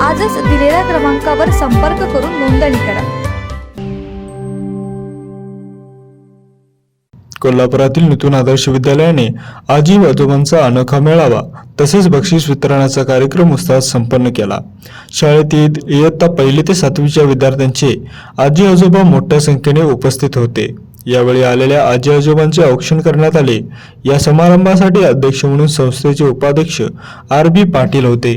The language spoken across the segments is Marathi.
आजच दिलेल्या क्रमांकावर संपर्क करून नोंदणी करा. कोल्हापुरातील नूतन आदर्श विद्यालयाने आजी आजोबांचा अनोखा मेळावा तसेच बक्षीस वितरणाचा कार्यक्रम उत्साहात संपन्न केला. शाळेत इयत्ता पहिली ते सातवीच्या विद्यार्थ्यांचे आजी आजोबा मोठ्या संख्येने उपस्थित होते. यावेळी आलेल्या आजी आजोबांचे औक्षण करण्यात आले. या समारंभासाठी अध्यक्ष म्हणून संस्थेचे उपाध्यक्ष आर बी पाटील होते.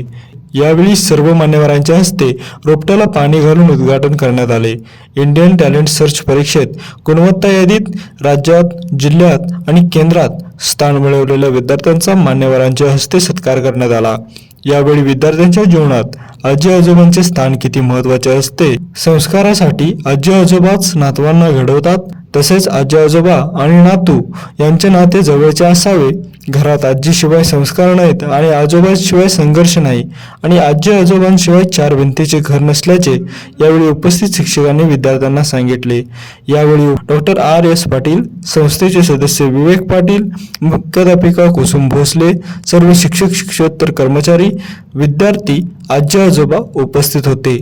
यावेळी सर्व मान्यवरांच्या हस्ते रोपट्याला पाणी घालून उद्घाटन करण्यात आले. इंडियन टॅलेंट सर्च परीक्षेत गुणवत्ता यादीत राज्यात जिल्ह्यात आणि केंद्रात स्थान मिळवलेल्या विद्यार्थ्यांचा मान्यवरांच्या हस्ते सत्कार करण्यात आला. यावेळी विद्यार्थ्यांच्या जीवनात आजी आजोबांचे स्थान किती महत्त्वाचे असते संस्कारासाठी आजी आजोबाच नातवांना घडवतात तसेच आजी आजोबा आणि नातू यांचे नाते जवळचे असावे. घरात आजीशिवाय संस्कार नाहीत आणि आजोबाशिवाय संघर्ष नाही. आणि आजी आजोबांशिवाय चार भिंतीचे घर नसल्याचे यावेळी उपस्थित शिक्षकांनी विद्यार्थ्यांना सांगितले. यावेळी डॉक्टर आर एस पाटील संस्थेचे सदस्य विवेक पाटील मुख्याध्यापिका कुसुम भोसले सर्व शिक्षक शिक्षकोत्तर कर्मचारी विद्यार्थी आजी आजोबा उपस्थित होते.